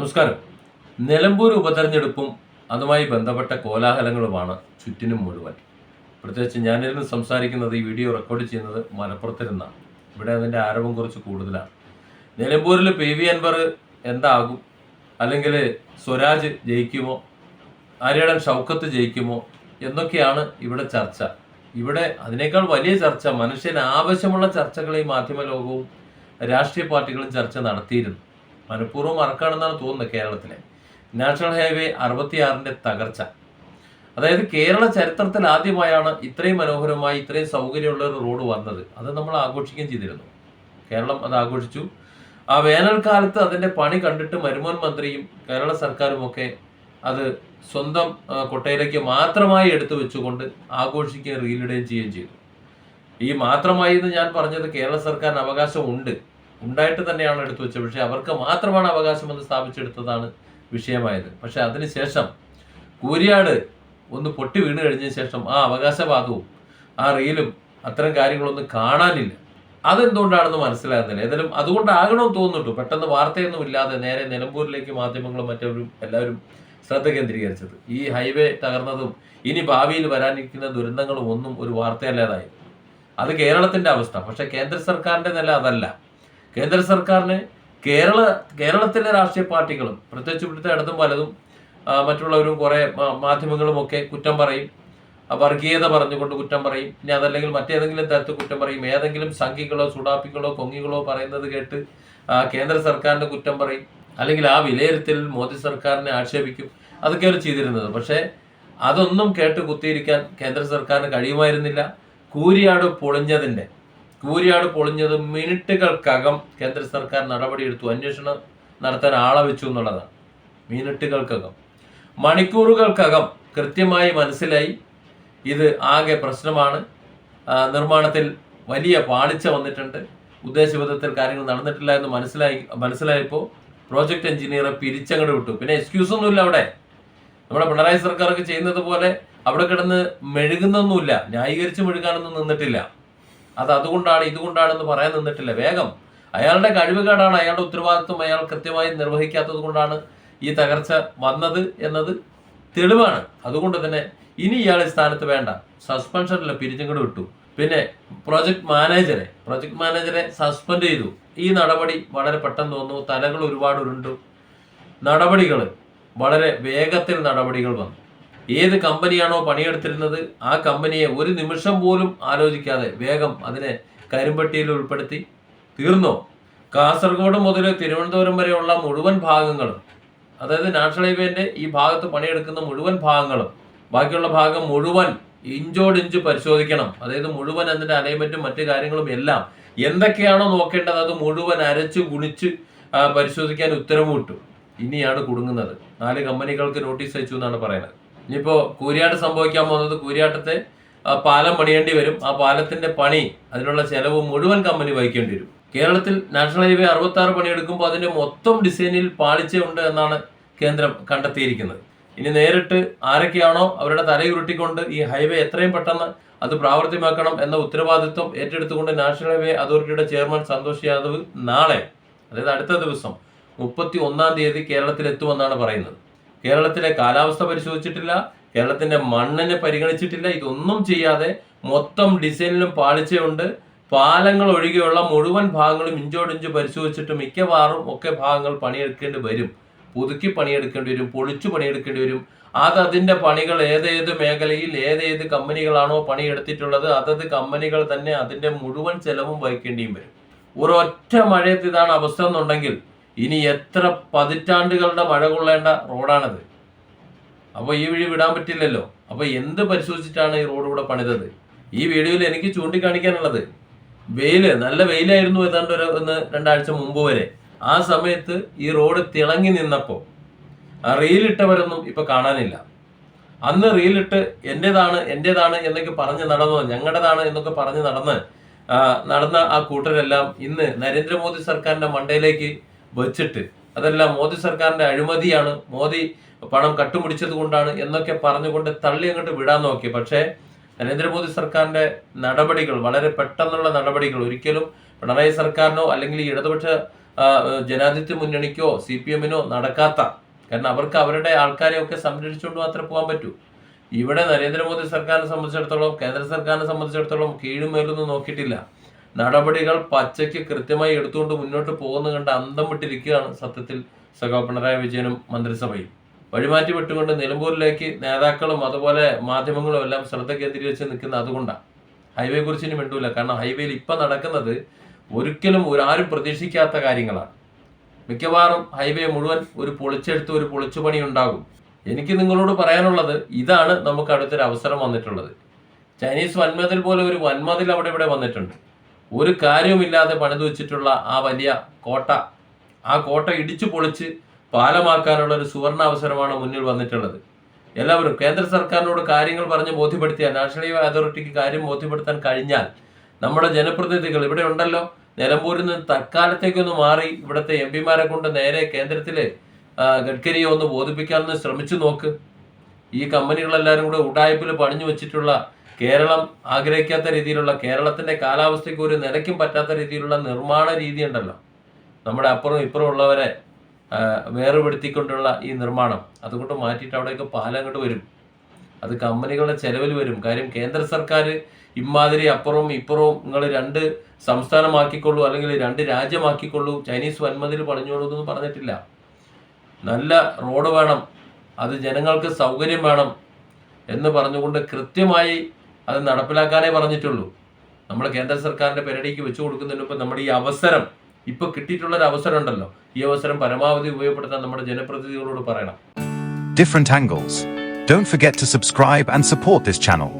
നമസ്കാരം. നിലമ്പൂർ ഉപതെരഞ്ഞെടുപ്പും അതുമായി ബന്ധപ്പെട്ട കോലാഹലങ്ങളുമാണ് ചുറ്റിനും മുഴുവൻ. പ്രത്യേകിച്ച് ഞാനിരുന്ന് സംസാരിക്കുന്നത് ഈ വീഡിയോ റെക്കോർഡ് ചെയ്യുന്നത് മലപ്പുറത്തിരുന്നാണ്. ഇവിടെ അതിന്റെ ആരവം കുറച്ച് കൂടുതലാണ്. നിലമ്പൂരിൽ പി വി അൻവർ എന്താകും? അല്ലെങ്കിൽ സ്വരാജ് ജയിക്കുമോ? ആര്യടൻ ഷൗക്കത്ത് ജയിക്കുമോ? എന്നൊക്കെയാണ് ഇവിടെ ചർച്ച. ഇവിടെ അതിനേക്കാൾ വലിയ ചർച്ച മനുഷ്യന് ആവശ്യമുള്ള ചർച്ചകളെയും മാധ്യമ ലോകവും രാഷ്ട്രീയ പാർട്ടികളും ചർച്ച നടത്തിയിരുന്നു. മനഃപൂർവം മറക്കാണെന്നാണ് തോന്നുന്നത് കേരളത്തിലെ നാഷണൽ ഹൈവേ അറുപത്തിയാറിന്റെ തകർച്ച. അതായത് കേരള ചരിത്രത്തിൽ ആദ്യമായാണ് ഇത്രയും മനോഹരമായി ഇത്രയും സൗകര്യമുള്ള ഒരു റോഡ് വന്നത്. അത് നമ്മൾ ആഘോഷിക്കുകയും ചെയ്തിരുന്നു. കേരളം അത് ആഘോഷിച്ചു. ആ വേനൽക്കാലത്ത് അതിന്റെ പണി കണ്ടിട്ട് മരുമോൻ മന്ത്രിയും കേരള സർക്കാരും ഒക്കെ അത് സ്വന്തം കൊട്ടയിലേക്ക് മാത്രമായി എടുത്തു വെച്ചുകൊണ്ട് ആഘോഷിക്കുകയും റീലിടുകയും ചെയ്യുകയും ചെയ്തു. ഈ മാത്രമായി എന്ന് ഞാൻ പറഞ്ഞത് കേരള സർക്കാരിന് അവകാശം ഉണ്ട് ഉണ്ടായിട്ട് തന്നെയാണ് എടുത്തു വെച്ചത്. പക്ഷേ അവർക്ക് മാത്രമാണ് അവകാശം എന്ന് സ്ഥാപിച്ചെടുത്തതാണ് വിഷയമായത്. പക്ഷെ അതിനുശേഷം കൂരിയാട് ഒന്ന് പൊട്ടി വീണ് കഴിഞ്ഞ ശേഷം ആ അവകാശവാദവും ആ റീലും അത്തരം കാര്യങ്ങളൊന്നും കാണാനില്ല. അതെന്തുകൊണ്ടാണെന്ന് മനസ്സിലാകുന്നില്ല. ഏതായാലും അതുകൊണ്ടാകണമെന്ന് തോന്നുന്നുണ്ട്. പെട്ടെന്ന് വാർത്തയൊന്നും ഇല്ലാതെ നേരെ നിലമ്പൂരിലേക്ക് മാധ്യമങ്ങളും മറ്റവരും എല്ലാവരും ശ്രദ്ധ കേന്ദ്രീകരിച്ചത്. ഈ ഹൈവേ തകർന്നതും ഇനി ഭാവിയിൽ വരാനിരിക്കുന്ന ദുരന്തങ്ങളും ഒന്നും ഒരു വാർത്തയല്ലാതായി. അത് കേരളത്തിന്റെ അവസ്ഥ. പക്ഷെ കേന്ദ്ര സർക്കാരിന്റെ നില അതല്ല. കേന്ദ്ര സർക്കാരിന് കേരള കേരളത്തിലെ രാഷ്ട്രീയ പാർട്ടികളും പ്രത്യേകിച്ച് ഇവിടുത്തെ ഇടതും വലതും മറ്റുള്ളവരും കുറേ മാധ്യമങ്ങളും ഒക്കെ കുറ്റം പറയും. വർഗീയത പറഞ്ഞുകൊണ്ട് കുറ്റം പറയും. ഇനി അതല്ലെങ്കിൽ മറ്റേതെങ്കിലും തരത്തിൽ കുറ്റം പറയും. ഏതെങ്കിലും സംഘികളോ സുഡാപ്പികളോ കൊങ്ങികളോ പറയുന്നത് കേട്ട് കേന്ദ്ര സർക്കാരിന്റെ കുറ്റം പറയും. അല്ലെങ്കിൽ ആ വിലയിരുത്തലിൽ മോദി സർക്കാരിനെ ആക്ഷേപിക്കും. അതൊക്കെ അവർ ചെയ്തിരുന്നത്. പക്ഷേ അതൊന്നും കേട്ട് കുത്തിയിരിക്കാൻ കേന്ദ്ര സർക്കാരിന് കഴിയുമായിരുന്നില്ല. കൂരിയാട് പൊളിഞ്ഞതിന്റെ കൂരിയാട് പൊളിഞ്ഞത് മിനിറ്റുകൾക്കകം കേന്ദ്ര സർക്കാർ നടപടിയെടുത്തു. അന്വേഷണം നടത്താൻ ആളെ വെച്ചു എന്നുള്ളതാണ്. മിനിറ്റുകൾക്കകം. മണിക്കൂറുകൾക്കകം കൃത്യമായി മനസ്സിലായി. ഇത് ആകെ പ്രശ്നമാണ്. നിർമ്മാണത്തിൽ വലിയ പാളിച്ച വന്നിട്ടുണ്ട്. ഉദ്ദേശവിധത്തിൽ കാര്യങ്ങൾ നടന്നിട്ടില്ല എന്ന് മനസ്സിലായി മനസ്സിലായപ്പോൾ പ്രോജക്ട് എഞ്ചിനീയറെ പിരിച്ചങ്ങോട്ട് വിട്ടു. പിന്നെ എക്സ്ക്യൂസ് ഒന്നുമില്ല അവിടെ. നമ്മുടെ പിണറായി സർക്കാരൊക്കെ ചെയ്യുന്നത് പോലെ അവിടെ കിടന്ന് മെഴുകുന്നൊന്നുമില്ല. ന്യായീകരിച്ച് മെഴുകാനൊന്നും നിന്നിട്ടില്ല. അത് അതുകൊണ്ടാണ് ഇതുകൊണ്ടാണെന്ന് പറയാൻ നിന്നിട്ടില്ല. വേഗം. അയാളുടെ കഴിവുകേടാണ് അയാളുടെ ഉത്തരവാദിത്വം അയാൾ കൃത്യമായി നിർവഹിക്കാത്തത് കൊണ്ടാണ് ഈ തകർച്ച വന്നത് എന്നത് തെളിവാണ്. അതുകൊണ്ട് തന്നെ ഇനി ഇയാൾ സ്ഥാനത്ത് വേണ്ട. സസ്പെൻഷനിൽ പിരിഞ്ഞങ്ങോട് വിട്ടു. പിന്നെ പ്രൊജക്ട് മാനേജറെ പ്രൊജക്ട് മാനേജറെ സസ്പെൻഡ് ചെയ്തു. ഈ നടപടി വളരെ പെട്ടെന്ന് തോന്നുന്നു തലകൾ ഒരുപാട് ഉരുണ്ടു. നടപടികൾ വളരെ വേഗത്തിൽ നടപടികൾ വന്നു. ഏത് കമ്പനിയാണോ പണിയെടുത്തിരുന്നത് ആ കമ്പനിയെ ഒരു നിമിഷം പോലും ആലോചിക്കാതെ വേഗം അതിനെ കരിമ്പട്ടിയിൽ ഉൾപ്പെടുത്തി. തീർന്നോ? കാസർഗോഡ് മുതൽ തിരുവനന്തപുരം വരെയുള്ള മുഴുവൻ ഭാഗങ്ങളും അതായത് നാഷണൽ ഹൈവേന്റെ ഈ ഭാഗത്ത് പണിയെടുക്കുന്ന മുഴുവൻ ഭാഗങ്ങളും ബാക്കിയുള്ള ഭാഗം മുഴുവൻ ഇഞ്ചോടിഞ്ച് പരിശോധിക്കണം. അതായത് മുഴുവൻ അതിന്റെ അലൈൻമെന്റും മറ്റു കാര്യങ്ങളും എല്ലാം എന്തൊക്കെയാണോ നോക്കേണ്ടത് അത് മുഴുവൻ അരച്ച് ഗുണിച്ച് പരിശോധിക്കാൻ ഉത്തരവ് ഇട്ടു ഇനിയാണ് കുടുങ്ങുന്നത്. നാല് കമ്പനികൾക്ക് നോട്ടീസ് അയച്ചു എന്നാണ് പറയുന്നത്. ഇനിയിപ്പോ കൂരിയാട്ട് സംഭവിക്കാൻ പോകുന്നത് കൂരിയാട്ടത്തെ പാലം പണിയേണ്ടി വരും. ആ പാലത്തിന്റെ പണി അതിനുള്ള ചെലവ് മുഴുവൻ കമ്പനി വഹിക്കേണ്ടി വരും. കേരളത്തിൽ നാഷണൽ ഹൈവേ അറുപത്തി ആറ് പണിയെടുക്കുമ്പോൾ അതിന്റെ മൊത്തം ഡിസൈനിൽ പാളിച്ചയുണ്ട് എന്നാണ് കേന്ദ്രം കണ്ടെത്തിയിരിക്കുന്നത്. ഇനി നേരിട്ട് ആരൊക്കെയാണോ അവരുടെ തലയുരുട്ടിക്കൊണ്ട് ഈ ഹൈവേ എത്രയും പെട്ടെന്ന് അത് പ്രാവർത്തികമാക്കണം എന്ന ഉത്തരവാദിത്വം ഏറ്റെടുത്തുകൊണ്ട് നാഷണൽ ഹൈവേ അതോറിറ്റിയുടെ ചെയർമാൻ സന്തോഷ് യാദവ് നാളെ അതായത് അടുത്ത ദിവസം മുപ്പത്തി ഒന്നാം തീയതി കേരളത്തിൽ എത്തുമെന്നാണ് പറയുന്നത്. കേരളത്തിലെ കാലാവസ്ഥ പരിശോധിച്ചിട്ടില്ല കേരളത്തിന്റെ മണ്ണിനെ പരിഗണിച്ചിട്ടില്ല ഇതൊന്നും ചെയ്യാതെ മൊത്തം ഡിസൈനിലും പാളിച്ചയുണ്ട്. പാലങ്ങൾ ഒഴികെയുള്ള മുഴുവൻ ഭാഗങ്ങളും ഇഞ്ചോടിഞ്ച് പരിശോധിച്ചിട്ട് മിക്കവാറും ഒക്കെ ഭാഗങ്ങൾ പണിയെടുക്കേണ്ടി വരും. പുതുക്കി പണിയെടുക്കേണ്ടി വരും പൊളിച്ചു പണിയെടുക്കേണ്ടി വരും. അത് അതിന്റെ പണികൾ ഏതേത് മേഖലയിൽ ഏതേത് കമ്പനികളാണോ പണിയെടുത്തിട്ടുള്ളത് അതത് കമ്പനികൾ തന്നെ അതിന്റെ മുഴുവൻ ചെലവും വഹിക്കേണ്ടിയും വരും. ഒരൊറ്റ മഴയത്ത് ഇതാണ് അവസ്ഥ എന്നുണ്ടെങ്കിൽ ഇനി എത്ര പതിറ്റാണ്ടുകളുടെ മഴ കൊള്ളേണ്ട റോഡാണത്? അപ്പോൾ ഈ വഴി വിടാൻ പറ്റില്ലല്ലോ. അപ്പോൾ എന്ത് പരിശോധിച്ചിട്ടാണ് ഈ റോഡ് ഇവിടെ പണിതത്? ഈ വീഡിയോയിൽ എനിക്ക് ചൂണ്ടിക്കാണിക്കാനുള്ളത് വെയിൽ നല്ല വെയിലായിരുന്നു ഏതാണ്ട് ഒരു ഒന്ന് രണ്ടാഴ്ച മുമ്പ് വരെ. ആ സമയത്ത് ഈ റോഡ് തിളങ്ങി നിന്നപ്പോൾ ആ റീലിട്ടവരൊന്നും ഇപ്പോൾ കാണാനില്ല. അന്ന് റീലിട്ട് എന്റെതാണ് എന്റെതാണ് എന്നൊക്കെ പറഞ്ഞ് നടന്നു ഞങ്ങളുടേതാണ് എന്നൊക്കെ പറഞ്ഞ് നടന്ന് നടന്ന ആ കൂട്ടരെല്ലാം ഇന്ന് നരേന്ദ്രമോദി സർക്കാരിന്റെ മണ്ടയിലേക്ക് വെച്ചിട്ട്. അതെല്ലാം മോദി സർക്കാരിന്റെ അഴിമതിയാണ്. മോദി പണം കട്ടുപിടിച്ചത് കൊണ്ടാണ് എന്നൊക്കെ പറഞ്ഞുകൊണ്ട് തള്ളി അങ്ങോട്ട് വിടാൻ നോക്കി. പക്ഷേ നരേന്ദ്രമോദി സർക്കാരിന്റെ നടപടികൾ വളരെ പെട്ടെന്നുള്ള നടപടികൾ ഒരിക്കലും പിണറായി സർക്കാരിനോ അല്ലെങ്കിൽ ഇടതുപക്ഷ ജനാധിപത്യ മുന്നണിക്കോ സി പി എമ്മിനോ നടക്കാത്ത കാരണം അവർക്ക് അവരുടെ ആൾക്കാരെയൊക്കെ സംരക്ഷിച്ചുകൊണ്ട് മാത്രമേ പോകാൻ പറ്റൂ. ഇവിടെ നരേന്ദ്രമോദി സർക്കാരിനെ സംബന്ധിച്ചിടത്തോളം കേന്ദ്ര സർക്കാരിനെ സംബന്ധിച്ചിടത്തോളം കീഴും മേലൊന്നും നോക്കിയിട്ടില്ല. നടപടികൾ പച്ചയ്ക്ക് കൃത്യമായി എടുത്തുകൊണ്ട് മുന്നോട്ട് പോകുന്ന കണ്ട് അന്തം വിട്ടിരിക്കുകയാണ് സത്യത്തിൽ സഖാവ് പിണറായി വിജയനും മന്ത്രിസഭയും വഴിമാറ്റി വിട്ടുകൊണ്ട് നിലമ്പൂരിലേക്ക് നേതാക്കളും അതുപോലെ മാധ്യമങ്ങളും എല്ലാം ശ്രദ്ധ കേന്ദ്രീകരിച്ച് നിൽക്കുന്ന അതുകൊണ്ടാണ് ഹൈവേ കുറിച്ച് ഇനി മിണ്ടൂല. കാരണം ഹൈവേയിൽ ഇപ്പം നടക്കുന്നത് ഒരിക്കലും ഒരാരും പ്രതീക്ഷിക്കാത്ത കാര്യങ്ങളാണ്. മിക്കവാറും ഹൈവേ മുഴുവൻ ഒരു പൊളിച്ചെടുത്ത് ഒരു പൊളിച്ചുപണി ഉണ്ടാകും. എനിക്ക് നിങ്ങളോട് പറയാനുള്ളത് ഇതാണ് നമുക്ക് അടുത്തൊരു അവസരം വന്നിട്ടുള്ളത്. ചൈനീസ് വൻമതിൽ പോലെ ഒരു വൻമതിൽ അവിടെ ഇവിടെ വന്നിട്ടുണ്ട്. ഒരു കാര്യവുമില്ലാതെ പണിതു വെച്ചിട്ടുള്ള ആ വലിയ കോട്ട ആ കോട്ട ഇടിച്ചു പൊളിച്ച് പാലമാക്കാനുള്ള ഒരു സുവർണ അവസരമാണ് മുന്നിൽ വന്നിട്ടുള്ളത്. എല്ലാവരും കേന്ദ്ര സർക്കാരിനോട് കാര്യങ്ങൾ പറഞ്ഞ് ബോധ്യപ്പെടുത്തിയാൽ നാഷണൽ അതോറിറ്റിക്ക് കാര്യം ബോധ്യപ്പെടുത്താൻ കഴിഞ്ഞാൽ നമ്മുടെ ജനപ്രതിനിധികൾ ഇവിടെ ഉണ്ടല്ലോ. നിലമ്പൂരിൽ നിന്ന് തൽക്കാലത്തേക്കൊന്ന് മാറി ഇവിടുത്തെ എം പിമാരെ കൊണ്ട് നേരെ കേന്ദ്രത്തിലെ ആ, ഗഡ്കരിയെ ഒന്ന് ബോധിപ്പിക്കാമെന്ന് ശ്രമിച്ചു നോക്ക്. ഈ കമ്പനികളെല്ലാവരും കൂടെ ഉടായ്പിൽ പണിഞ്ഞു വെച്ചിട്ടുള്ള കേരളം ആഗ്രഹിക്കാത്ത രീതിയിലുള്ള കേരളത്തിന്റെ കാലാവസ്ഥയ്ക്ക് ഒരു നിലയ്ക്കും പറ്റാത്ത രീതിയിലുള്ള നിർമ്മാണ രീതി ഉണ്ടല്ലോ. നമ്മുടെ അപ്പുറം ഇപ്പുറം ഉള്ളവരെ വേർപെടുത്തിക്കൊണ്ടുള്ള ഈ നിർമ്മാണം. അതുകൊണ്ട് മാറ്റിയിട്ട് അവിടേക്ക് പാലം അങ്ങോട്ട് വരും. അത് കമ്പനികളുടെ ചെലവിൽ വരും. കാര്യം കേന്ദ്ര സർക്കാർ ഇമാതിരി അപ്പുറവും ഇപ്പുറവും നിങ്ങൾ രണ്ട് സംസ്ഥാനമാക്കിക്കൊള്ളൂ അല്ലെങ്കിൽ രണ്ട് രാജ്യമാക്കിക്കൊള്ളൂ ചൈനീസ് വൻമതിൽ പണിഞ്ഞോളൂ എന്ന് പറഞ്ഞിട്ടില്ല. നല്ല റോഡ് വേണം. അത് ജനങ്ങൾക്ക് സൗകര്യം വേണം എന്ന് പറഞ്ഞുകൊണ്ട് കൃത്യമായി അത് നടപ്പിലാക്കാനേ പറഞ്ഞിട്ടുള്ളൂ നമ്മൾ കേന്ദ്ര സർക്കാരിന്റെ പെരടിക്ക് വെച്ചു കൊടുക്കുന്നതിന് മുമ്പ് നമ്മുടെ ഈ അവസരം ഇപ്പൊ കിട്ടിയിട്ടുള്ള ഒരു അവസരം ഉണ്ടല്ലോ ഈ അവസരം പരമാവധി ഉപയോഗപ്പെടുത്താൻ നമ്മുടെ ജനപ്രതിനിധികളോട് പറയണം different angles. Don't forget to subscribe and support this channel.